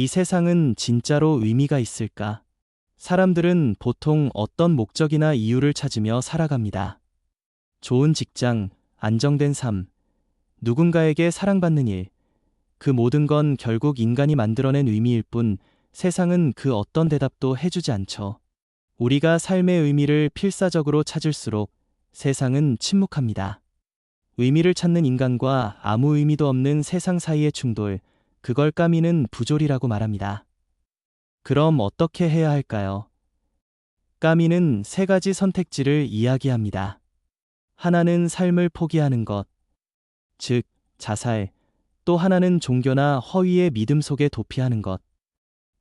이 세상은 진짜로 의미가 있을까? 사람들은 보통 어떤 목적이나 이유를 찾으며 살아갑니다. 좋은 직장, 안정된 삶, 누군가에게 사랑받는 일, 그 모든 건 결국 인간이 만들어낸 의미일 뿐 세상은 그 어떤 대답도 해주지 않죠. 우리가 삶의 의미를 필사적으로 찾을수록 세상은 침묵합니다. 의미를 찾는 인간과 아무 의미도 없는 세상 사이의 충돌, 그걸 까미는 부조리라고 말합니다. 그럼 어떻게 해야 할까요? 까미는 세 가지 선택지를 이야기합니다. 하나는 삶을 포기하는 것, 즉, 자살, 또 하나는 종교나 허위의 믿음 속에 도피하는 것.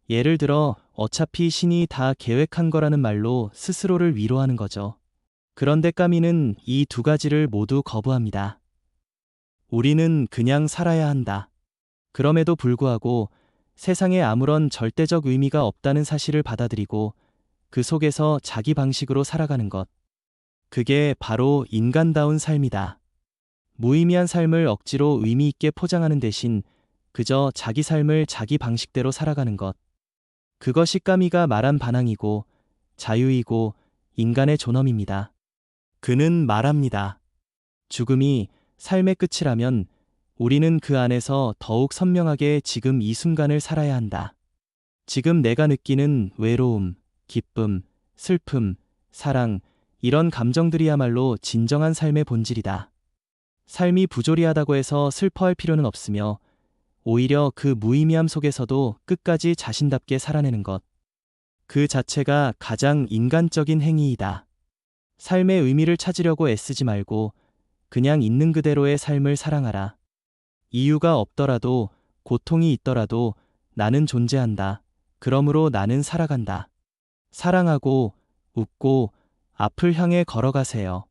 예를 들어, 어차피 신이 다 계획한 거라는 말로 스스로를 위로하는 거죠. 그런데 까미는 이 두 가지를 모두 거부합니다. 우리는 그냥 살아야 한다. 그럼에도 불구하고 세상에 아무런 절대적 의미가 없다는 사실을 받아들이고 그 속에서 자기 방식으로 살아가는 것. 그게 바로 인간다운 삶이다. 무의미한 삶을 억지로 의미 있게 포장하는 대신 그저 자기 삶을 자기 방식대로 살아가는 것. 그것이 까미가 말한 반항이고 자유이고 인간의 존엄입니다. 그는 말합니다. 죽음이 삶의 끝이라면 우리는 그 안에서 더욱 선명하게 지금 이 순간을 살아야 한다. 지금 내가 느끼는 외로움, 기쁨, 슬픔, 사랑, 이런 감정들이야말로 진정한 삶의 본질이다. 삶이 부조리하다고 해서 슬퍼할 필요는 없으며 오히려 그 무의미함 속에서도 끝까지 자신답게 살아내는 것. 그 자체가 가장 인간적인 행위이다. 삶의 의미를 찾으려고 애쓰지 말고 그냥 있는 그대로의 삶을 사랑하라. 이유가 없더라도 고통이 있더라도 나는 존재한다. 그러므로 나는 살아간다. 사랑하고 웃고 앞을 향해 걸어가세요.